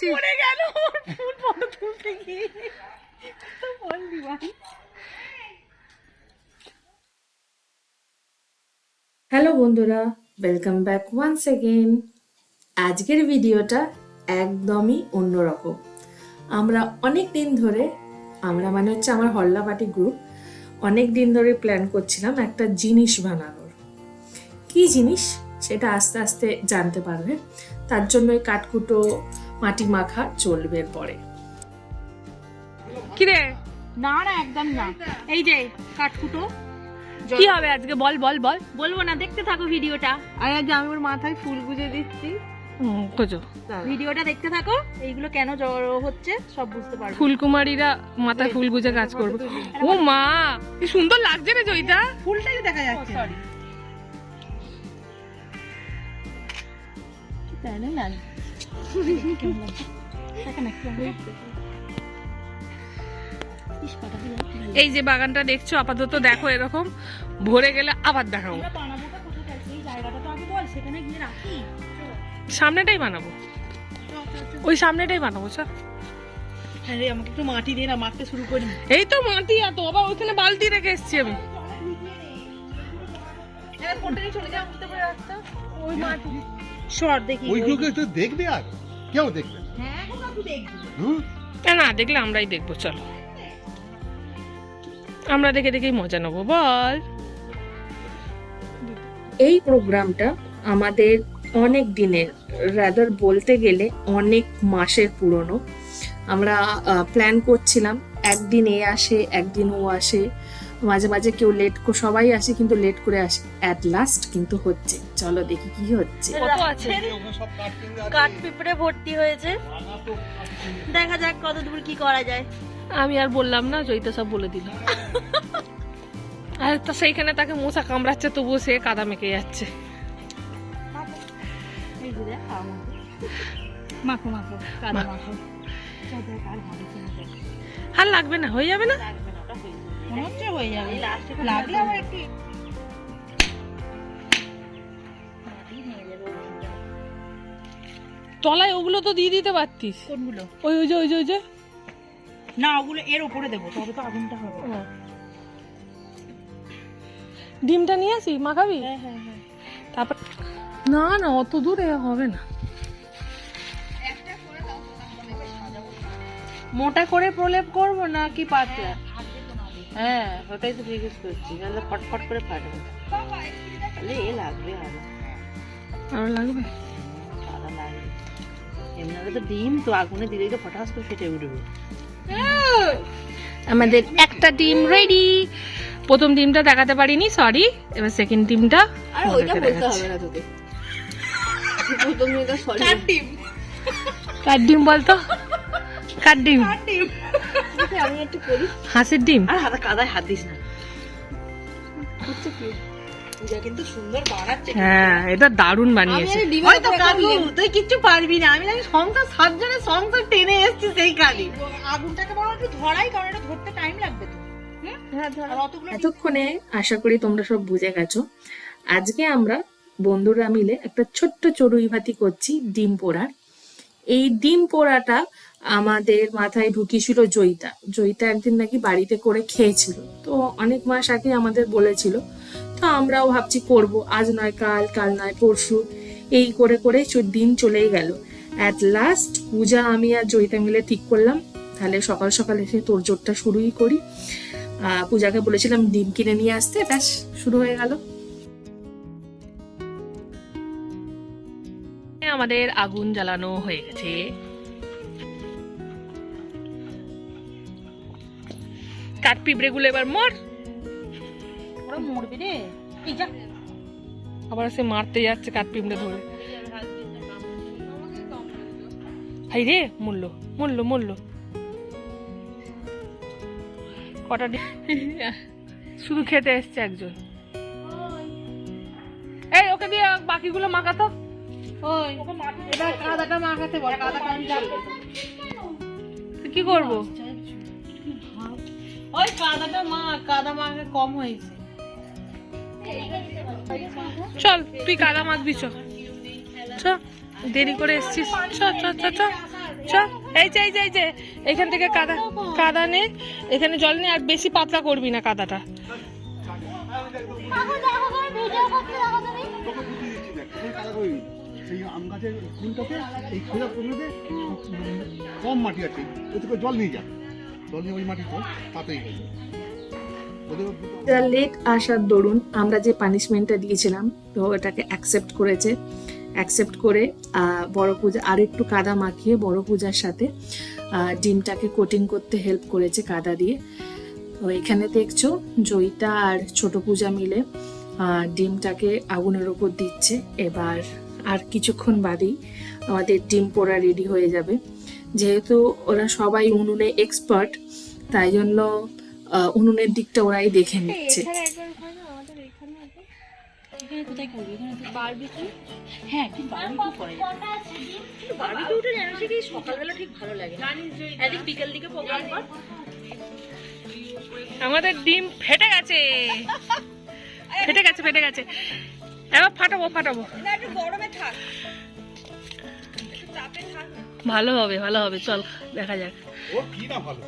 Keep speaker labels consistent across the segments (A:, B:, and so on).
A: যাচ্ছি
B: পড়ে গেল ফুল ফটো তুলতে গিয়ে। তো বললি ভাই।
C: হ্যালো বন্ধুরা ওয়েলকাম ব্যাক ওয়ান্স এগেন আজকের ভিডিওটা একদমই অন্যরকম। আমরা অনেক দিন ধরে আমরা মানে হচ্ছে আমার হল্লাবাটি গ্রুপ অনেক দিন ধরে প্ল্যান করছিলাম একটা জিনিস বানানোর। কি জিনিস? সেটা আস্তে আস্তে জানতে পারবে। তার জন্য কাঠকুটো মাটি মাখা চলবে পরে।
A: কিরে?
B: না না একদম না। এই যে কাঠকুটো
A: কি হবে আজকে? বল বল বল।
B: বলব না দেখতে থাকো ভিডিওটা।
A: আরে আজ আমি ওর মাথায় ফুল গুজে দিচ্ছি। খোঁজো।
B: ভিডিওটা দেখতে থাকো এইগুলো কেন জড়ো হচ্ছে সব বুঝতে পারবে।
A: ফুলকুমারীরা মাথায় ফুল গুজে কাজ করবে। ও মা কি সুন্দর লাগছে রে জয়িতা।
B: ফুলটাই দেখা যাচ্ছে সরি তাই না
A: এই যে বাগানটা দেখছ আপাতত দেখো এরকম। ভরে গেলে আবার দেখাবো। সামনেটাই বানাবো। ওই সামনেটাই বানাবো স্যার
B: হ্যাঁ আমাকে একটু মাটি দিয়ে না মাখতে শুরু করি।
A: এই তো মাটি এত আবার ওইখানে বালতি রেখে এসছি আমি।
B: ওই মাটি। শর্ট দেখি
D: ওইগুলোকে তো দেখবে আর? কেউ দেখবে।
B: হ্যাঁ কাকু দেখবি।
D: হুম?
A: না, না দেখলে আমরাই দেখব চলো। আমরা দেখে দেখেই মজা নেব বল।
C: এই প্রোগ্রামটা আমাদের অনেক দিনের রাদার বলতে গেলে অনেক মাসের পুরনো। আমরা প্ল্যান করছিলাম একদিন এ আসে একদিন ও আসে। মাঝে মাঝে কেউ লেট করে সবাই আসে কিন্তু লেট করে আসে। অ্যাট লাস্ট কিন্তু হচ্ছে। চলো দেখি কি হচ্ছে।
A: কত আছে?
D: কাঠ
B: পিঁপড়ে ভর্তি হয়েছে। দেখা যাক কত দূর কি করা যায়।
A: আমি আর বললাম না জয়িতা সব বলে দিল। আর তো সেইখানে তাকে মশা কামড়াচ্ছে তবুও সে কাদা মেখে যাচ্ছে।
B: এই মাখো মাখো কাদা মাখো।
A: আর লাগবে না হয়ে যাবে না।
B: মনে হচ্ছে হয়ে যাবে। লাগলে আবার একটু
A: তলায় ওগুলো তো দিয়ে দিতে পারতিস।
B: কোনগুলো?
A: ওই ওই যে ওই যে ওই যে।
B: না ওগুলো এর উপরে দেবো তবে তো আগুনটা হবে।
A: ডিমটা নিয়ে আসি মাখাবি
B: হ্যাঁ হ্যাঁ হ্যাঁ।
A: তারপর না না অত দূরে হবে না।
E: মোটা করে প্রলেপ করব না কি পাতলা হ্যাঁ ওটাই তো জিজ্ঞেস করছি নাহলে ফটফট করে ফাটবে তাহলে এ লাগবে আরও।
A: আরও লাগবে?
E: এমনি তো ডিম তো আগুনে দিলেই তো ফটাস করে ফেটে উঠবে।
A: আমাদের একটা ডিম রেডি প্রথম ডিমটা দেখাতে পারিনি সরি এবার সেকেন্ড ডিমটা
E: আর ওইটা বলতে হবে না তোকে। প্রথম এটা সরি
A: কার। ডিম বলতো? কার ডিম?
E: আমি একটু করি।
A: হাঁসের ডিম?
E: আর হাতে কাদায় হাত দিস না। কিন্তু সুন্দর বানাচ্ছে।
A: হ্যাঁ এটা দারুণ বানিয়েছে।
E: ওই কাকু তুই কিচ্ছু পারবি না। আমি জানি সংসার সাতজনের সংসার টেনে এসছি সেই কালি।
B: আগুনটাকে বড় একটু ধরাই কারণ এটা ধরতে টাইম লাগবে তো।
E: হ্যাঁ
C: এতক্ষণে আশা করি তোমরা সব বুঝে গেছো। আজকে আমরা বন্ধুরা মিলে একটা ছোট্ট চড়ুই ভাতি করছি ডিম পোড়ার। এই ডিম পোড়াটা আমাদের মাথায় ঢুকিয়েছিল জয়িতা। জয়িতা একদিন নাকি বাড়িতে করে খেয়েছিল। তো অনেক মাস আগে আমাদের বলেছিল, তো আমরাও ভাবছি করব। আজ নয়, কাল কাল নয়, পরশু। এই করে করে দিন চলেই গেল। অ্যাট লাস্ট পূজা, আমি আর জয়িতা মিলে ঠিক করলাম। তাহলে সকাল সকাল এসে তোর জোরটা শুরুই করি। পূজাকে বলেছিলাম ডিম কিনে নিয়ে আসতে। ব্যাস, শুরু হয়ে গেল।
A: আমাদের আগুন জ্বালানো হয়ে গেছে। কাঠ পিঁপড়ে গুলো এবার মর।
B: ওরা মরবে রে। এই যা।
A: আবার সে মারতে যাচ্ছে কাঠ পিঁপড়ে ধরে। হাই রে মূল্য মূল্য মূল্য কটা শুধু খেতে এসছে একজন। এই ওকে দিয়ে বাকিগুলো মাখাতো।
E: ওই। এবার কাদাটা মাখাতে বল কাদাটা আমি
A: তো কি করব?
E: ওই কাদাটা মা, কাদা মাখা কম হয়েছে।
A: চল, তুই কাদা মাখবি, চ। দেরি করে এসছিস। চ চ চ চ চ। এই যে এই যে এই যে, এখান থেকে কাদা কাদা নে। এখানে জল নে, আর বেশি পাতলা করবি না কাদাটা।
D: কম মাটি আছে জল নিয়ে যা। জল ওই
C: লেট আসার দরুন আমরা যে পানিশমেন্টটা দিয়েছিলাম, তো এটাকে অ্যাকসেপ্ট করেছে। অ্যাকসেপ্ট করে বড় পূজা আর একটু কাদা মাখিয়ে বড় পূজার সাথে ডিমটাকে কোটিং করতে হেল্প করেছে কাদা দিয়ে। তো এখানে দেখছ, জয়িতা আর ছোট পূজা মিলে ডিমটাকে আগুনের উপর দিচ্ছে। এবার আর কিছুক্ষণ বাদেই আমাদের ডিম পোড়া রেডি হয়ে যাবে। যেহেতু ওরা সবাই উনুনে এক্সপার্ট তাই জন্য উনুনের দিকটা ওরাই দেখে নিচ্ছে।
E: এখানে কোথায় করবি? এখানে তো বারবিকিউ হ্যাঁ কি বারবিকিউ করে। বারবিকিউটা জানো সে কি সকালবেলা ঠিক ভালো লাগে এদিক বিকেল দিকে প্রোগ্রাম কর।
A: আমাদের ডিম ফেটে গেছে। ফেটে গেছে ফেটে গেছে। এবার ফাটাবো ফাটাবো। ভালো হবে ভালো হবে চল দেখা যাক।
D: ও কি না ভালো?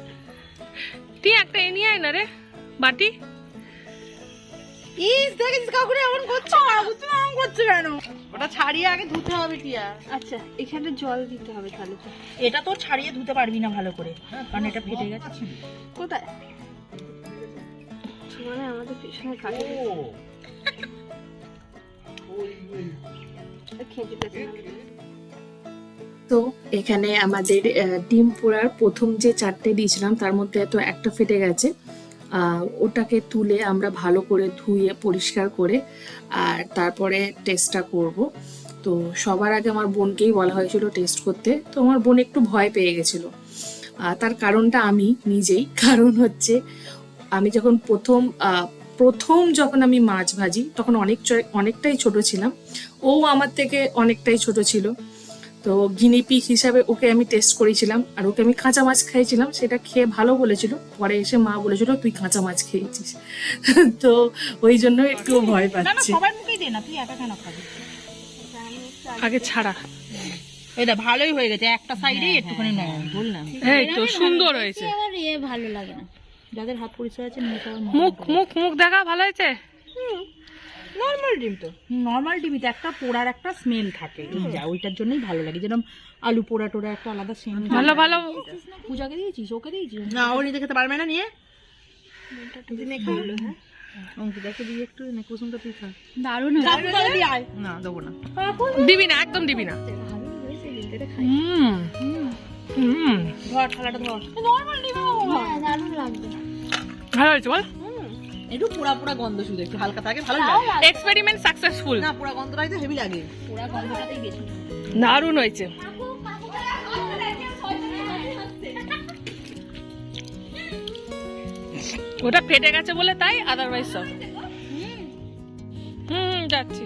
A: তুই একটা এ নিয়ে আয় না রে বাটি।
E: ইস দেখিস কাকুরে এমন করছ তুমি এমন করছ কেন? ওটা ছাড়িয়ে আগে ধুতে হবে টিয়া।
B: আচ্ছা এখানে জল দিতে হবে তাহলে তো।
E: এটা তো ছাড়িয়ে ধুতে পারবি না ভালো করে কারণ এটা ফেটে গেছে।
B: কোথায়? মানে আমাদের পিছনে কাটে
D: ও ওই ওই
B: খেতে
C: তো এখানে আমাদের ডিম পোড়ার প্রথম যে চারটে দিয়েছিলাম, তার মধ্যে তো একটা ফেটে গেছে। ওটাকে তুলে আমরা ভালো করে ধুয়ে পরিষ্কার করে, আর তারপরে টেস্টটা করব। তো সবার আগে আমার বোনকেই বলা হয়েছিল টেস্ট করতে। তো আমার বোন একটু ভয় পেয়ে গেছিল। তার কারণটা আমি নিজেই। কারণ হচ্ছে, আমি যখন প্রথম প্রথম যখন আমি মাছ ভাজি, তখন অনেক অনেকটাই ছোট ছিলাম। ও আমার থেকে অনেকটাই ছোট ছিল। তো গিনিপিক হিসাবে ওকে আমি টেস্ট করেছিলাম আর ওকে আমি কাঁচা মাছ খাইছিলাম সেটা খেয়ে ভালো বলেছিল। পরে এসে মা বলেছিল তুই কাঁচা মাছ খেয়েছিস। তো ওই জন্য একটু ভয়
E: না না
C: পাচ্ছি
A: আগে ছাড়া।
E: এটা ভালোই হয়ে গেছে একটা সাইডেই একটুখানি নরম বললাম।
A: এই তো সুন্দর হয়েছে।
B: আমার এ ভালো লাগে না।
E: যাদের হাত পরিষ্কার আছে
A: মুখ মুখ মুখ দেখা ভালো হয়েছে?
E: নর্মাল ডিম তো। নর্মাল ডিমিতে একটা পোড়ার একটা স্মেল থাকে। এই যা ওইটার জন্যই ভালো লাগে। যেরকম আলু পোড়া টোড়া একটা আলাদা সেন্ট
A: ভালো ভালো।
E: পূজাকে দিয়েছিস? ওকে দিয়েছিস? না ও নিজে খেতে পারবে না নিয়ে। অঙ্কিতাকে দিয়ে একটু কুসুমটা তুই খা।
B: দারুণ
E: না দেবো না।
A: দিবি না একদম দিবি না। হুম। হুম।
E: ধর থালাটা ধর।
B: দারুণ লাগবে।
A: ভালো হয়েছে বল।
E: একটু পোড়া পোড়া গন্ধ শুধু একটু হালকা থাকে ভালো লাগে।
A: এক্সপেরিমেন্ট সাকসেসফুল
E: না পোড়া গন্ধটাই তো হেভি লাগে। পোড়া গন্ধটাতেই বেশি
A: দারুণ হয়েছে। ওটা ফেটে গেছে বলে তাই আদারওয়াইজ সব। হুম যাচ্ছি।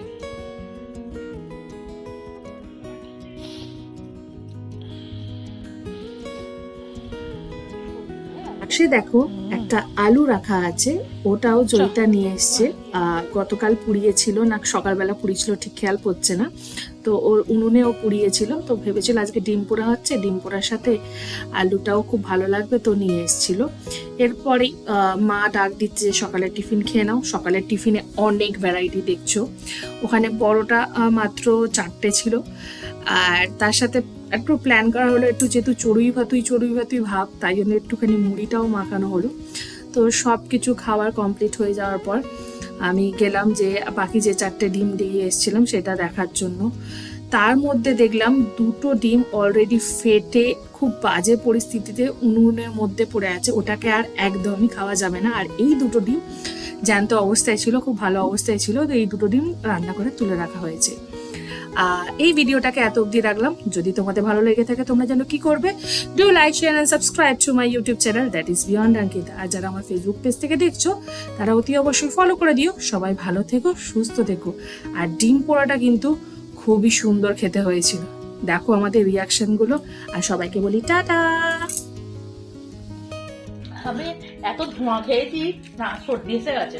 C: পাশে দেখো একটা আলু রাখা আছে ওটাও জয়িতা নিয়ে এসছে। গতকাল পুড়িয়েছিল না সকালবেলা পুড়িয়েছিল ঠিক খেয়াল পড়ছে না। তো ওর উনুনেও পুড়িয়েছিল তো ভেবেছিল আজকে ডিম পোড়া হচ্ছে ডিম পোড়ার সাথে আলুটাও খুব ভালো লাগবে তো নিয়ে এসছিল। এরপরেই আহ, মা ডাক দিচ্ছে যে সকালে টিফিন খেয়ে নাও। সকালের টিফিনে অনেক ভ্যারাইটি দেখছ। ওখানে বড়টা মাত্র চারটে ছিল। আর তার সাথে একটু প্ল্যান করা হলো, একটু যেহেতু চড়ুই ভাতুই চড়ুই ভাতুই ভাব, তাই জন্য একটুখানি মুড়িটাও মাখানো হলো। তো সব কিছু খাওয়ার কমপ্লিট হয়ে যাওয়ার পর আমি গেলাম যে, বাকি যে চারটে ডিম দিয়ে এসেছিলাম সেটা দেখার জন্য। তার মধ্যে দেখলাম দুটো ডিম অলরেডি ফেটে খুব বাজে পরিস্থিতিতে উনুনের মধ্যে পড়ে আছে, ওটাকে আর একদমই খাওয়া যাবে না। আর এই দুটো ডিম জ্যান্ত অবস্থায় ছিল, খুব ভালো অবস্থায় ছিল, তো এই দুটো ডিম রান্না করে তুলে রাখা হয়েছে। এই ভিডিওটাকে এত অবধি রাখলাম। যদি তোমাদের ভালো লেগে থাকে, তোমরা যেন কি করবে। Do like share and subscribe to my YouTube channel that is beyond Ankita আর যারা আমার ফেসবুক পেজ থেকে দেখছ, তারা অতি অবশ্যই ফলো করে দিও। সবাই ভালো থেকো, সুস্থ থেকো। আর ডিম পোড়াটা কিন্তু খুবই সুন্দর খেতে হয়েছিল। দেখো আমাদের রিয়াকশনগুলো। আর সবাইকে বলি টাটা।
E: আমি এত ধোঁয়া খেয়েছি, না, সর্দি এসে গেছে।